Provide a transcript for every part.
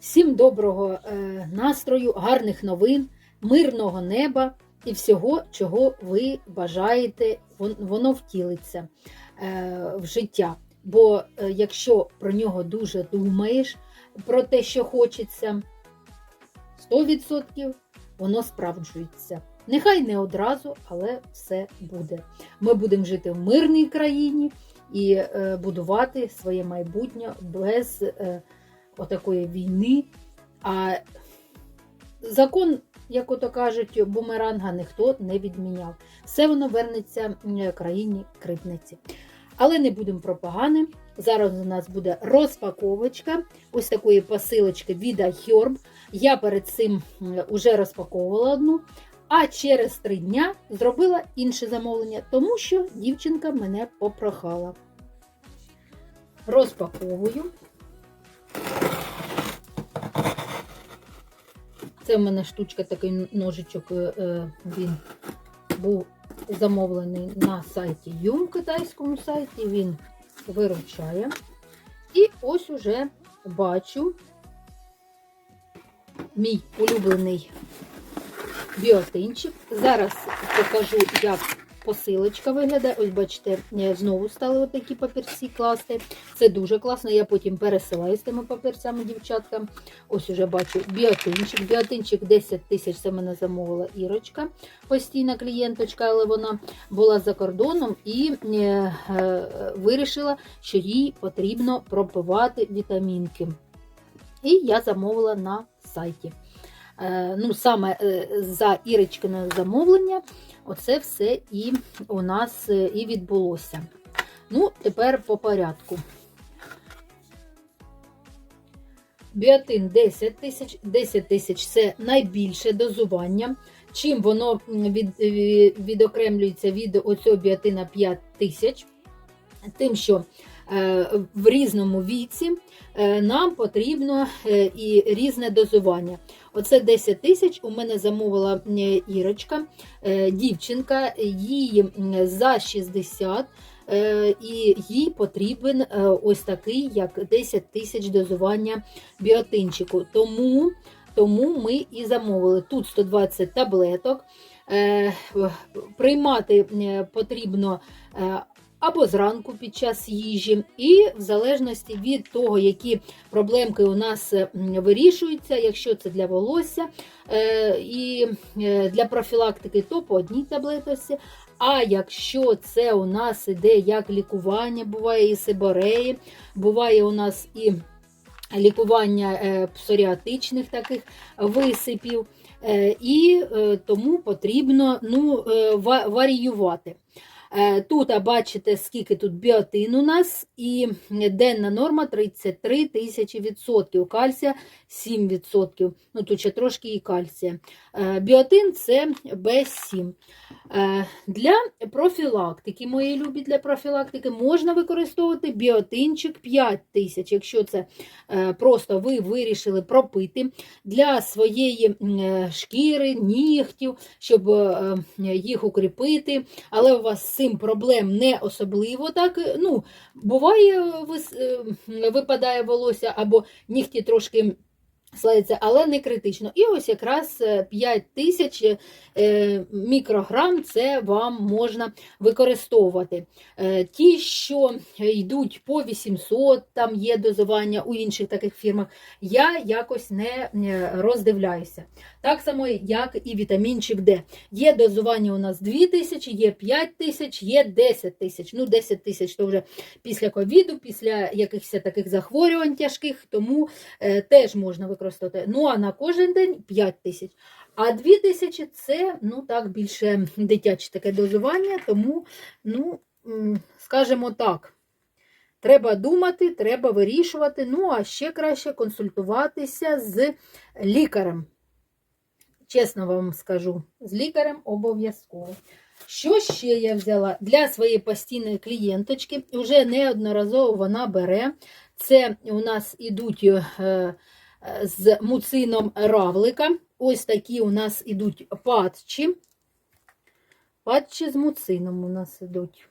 Всім доброго е, настрою, гарних новин, мирного неба і всього, чого ви бажаєте, воно втілиться е, в життя. Бо е, якщо про нього дуже думаєш, про те, що хочеться, 100% воно справджується. Нехай не одразу, але все буде. Ми будемо жити в мирній країні і будувати своє майбутнє без отакої війни. А закон, як ото кажуть, бумеранга ніхто не відміняв. Все воно вернеться країні крипниці. Але не будемо про погане. Зараз у нас буде розпаковочка ось такої посилочки від Herb. Я перед цим вже розпаковувала одну, а через три дня зробила інше замовлення, тому що дівчинка мене попрохала. Розпаковую. Це в мене штучка, такий ножичок, е, е, він був замовлений на сайті Юм, китайському сайті. Він виручає. І ось уже бачу мій улюблений біотинчик. Зараз покажу, як посилочка виглядає. Ось, бачите, е, знову стали отакі папірці класти. Це дуже класно. Я потім пересилаю з тими папірцями дівчаткам. Ось уже бачу біотинчик. Біотинчик 10 тисяч це мене замовила Ірочка, постійна клієнточка, але вона була за кордоном і е, е, вирішила, що їй потрібно пропивати вітамінки. І я замовила на сайті. Е, ну, саме е, за Ірочкине замовлення, оце все і у нас е, і відбулося. Ну, тепер по порядку. Біотин 10 тисяч. 10 тисяч це найбільше дозування. Чим воно від, відокремлюється від оцього біотина 5 тисяч, тим, що в різному віці нам потрібно і різне дозування. Оце 10 тисяч у мене замовила Ірочка, е, дівчинка, їй за 60. е, І їй потрібен е, ось такий, як 10 тисяч дозування біотинчику. Тому, тому ми і замовили. Тут 120 таблеток. Приймати потрібно або зранку під час їжі, і в залежності від того, які проблемки у нас вирішуються, якщо це для волосся е, і е, для профілактики, то по одній таблетці. А якщо це у нас іде як лікування, буває і сибореї, буває у нас і лікування е, псоріатичних таких висипів, е, і е, тому потрібно ну, е, варіювати. Е, Тут бачите, скільки тут біотин у нас, і денна норма 33 тисячі відсотків, кальція 7 відсотків. Ну, тут ще трошки і кальція. Е, Біотин це Б7. Е, Для профілактики, мої любі, для профілактики можна використовувати біотинчик 5 тисяч, якщо це просто ви вирішили пропити для своєї шкіри, нігтів, щоб їх укріпити, але у вас цим проблем не особливо так. е, Ну, буває, е, випадає волосся або нігті трошки. Слається, але не критично. І ось якраз е, 5 тисяч е, мікрограм це вам можна використовувати. Е, Ті, що йдуть по 800, там є дозування у інших таких фірмах, я якось не е, роздивляюся. Так само, як і вітамінчик Д. Є дозування у нас 2 тисячі, є 5 тисяч, є 10 тисяч. Ну, 10 тисяч то вже після ковіду, після якихось таких захворювань тяжких, тому е, теж можна використовувати. Ну, а на кожен день 5 тисяч. А 2 тисячі це ну, так, більше дитяче таке дозування, тому, ну, скажімо так. Треба думати, треба вирішувати. Ну, а ще краще консультуватися з лікарем. Чесно вам скажу, з лікарем обов'язково. Що ще я взяла для своєї постійної клієнточки? Вже неодноразово вона бере. Це у нас ідуть е, з муцином равлика. Ось такі у нас ідуть патчі. Патчі з муцином у нас ідуть.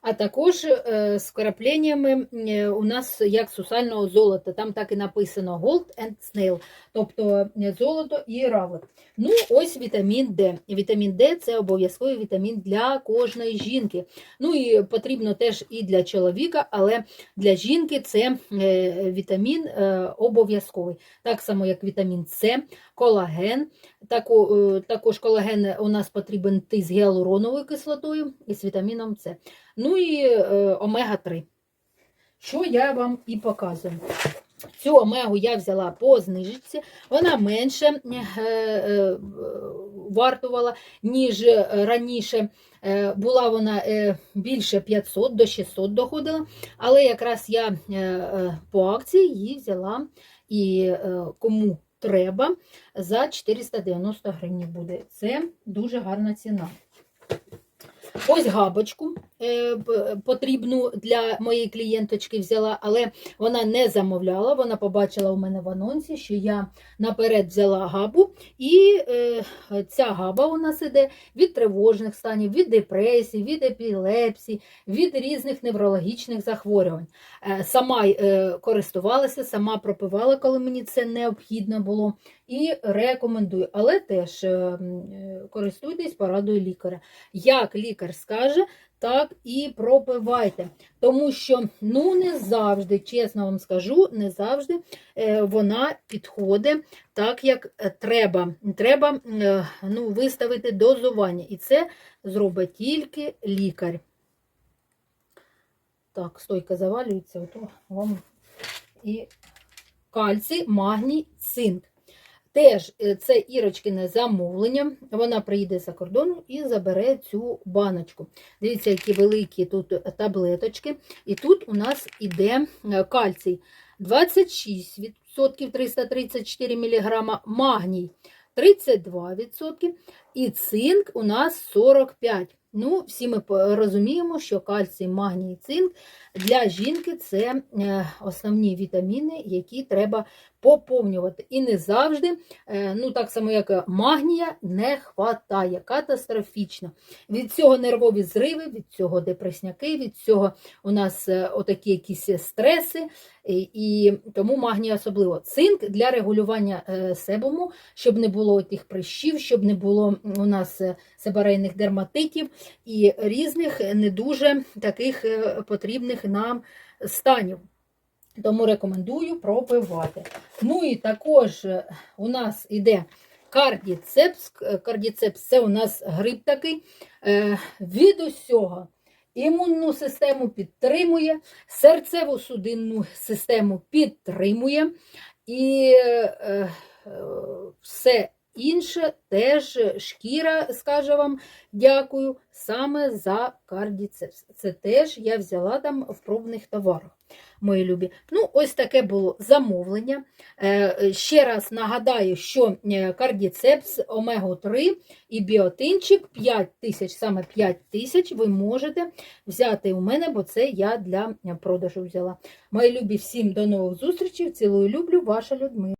А також е, з вкрапленнями е, у нас як сусального золота. Там так і написано Gold and Snail, тобто е, золото і равлик. Ну, ось вітамін Д. Вітамін Д це обов'язковий вітамін для кожної жінки. Ну і потрібно теж і для чоловіка, але для жінки це е, вітамін е, обов'язковий. Так само, як вітамін С, колаген. Тако, також колаген у нас потрібен ти з гіалуроновою кислотою і з вітаміном С. Ну і е, омега-3. Що я вам і показую. Цю омегу я взяла по знижці, вона менше е, е, вартувала, ніж раніше. Е, Була вона більше 500 до 600 доходила, але якраз я по акції її взяла і кому треба за 490 гривень буде. Це дуже гарна ціна. Ось габочку потрібну для моєї клієнточки взяла, але вона не замовляла. Вона побачила у мене в анонсі, що я наперед взяла габу, і е, ця габа у нас іде від тривожних станів, від депресії, від епілепсії, від різних неврологічних захворювань. Е, сама е, користувалася, сама пропивала, коли мені це необхідно було, і рекомендую. Але теж е, м, е, користуйтесь порадою лікаря. Як лікар скаже, так і пропивайте. Тому що ну не завжди, чесно вам скажу, не завжди е, вона підходить так, як треба. Треба е, ну, виставити дозування. І це зробить тільки лікар. Так, стойка завалюється, ото вам і кальцій, магній, цинк. Теж е, це Ірочкине замовлення. Вона приїде за кордону і забере цю баночку. Дивіться, які великі тут таблеточки. І тут у нас іде е, кальцій 26%, 334 мг, магній 32%, і цинк у нас 45%. Ну, всі ми розуміємо, що кальцій, магній цинк для жінки це е, основні вітаміни, які треба поповнювати. І не завжди, е, ну так само як магнія, не хватає катастрофічно. Від цього нервові зриви, від цього депресняки, від цього у нас е, отакі якісь стреси, і, тому магній особливо. Цинк для регулювання себуму, щоб не було тих прищів, щоб не було у нас себорейних дерматитів і різних не дуже таких е, потрібних нам станів. Тому рекомендую пропивати. Ну і також е, у нас іде кардіцепс. Е, Кардіцепс це у нас гриб такий. Е, Від усього імунну систему підтримує, серцево судинну систему підтримує і е, е, все інше теж шкіра скаже вам дякую саме за кардіцепс. Це теж я взяла там в пробних товарах. Мої любі. Ну, ось таке було замовлення. Е, Ще раз нагадаю, що е, кардіцепс, омегу-3 і біотинчик 5 тисяч, саме 5 тисяч ви можете взяти у мене, бо це я для продажу взяла. Мої любі, всім до нових зустрічей. Цілую люблю, ваша Людмила.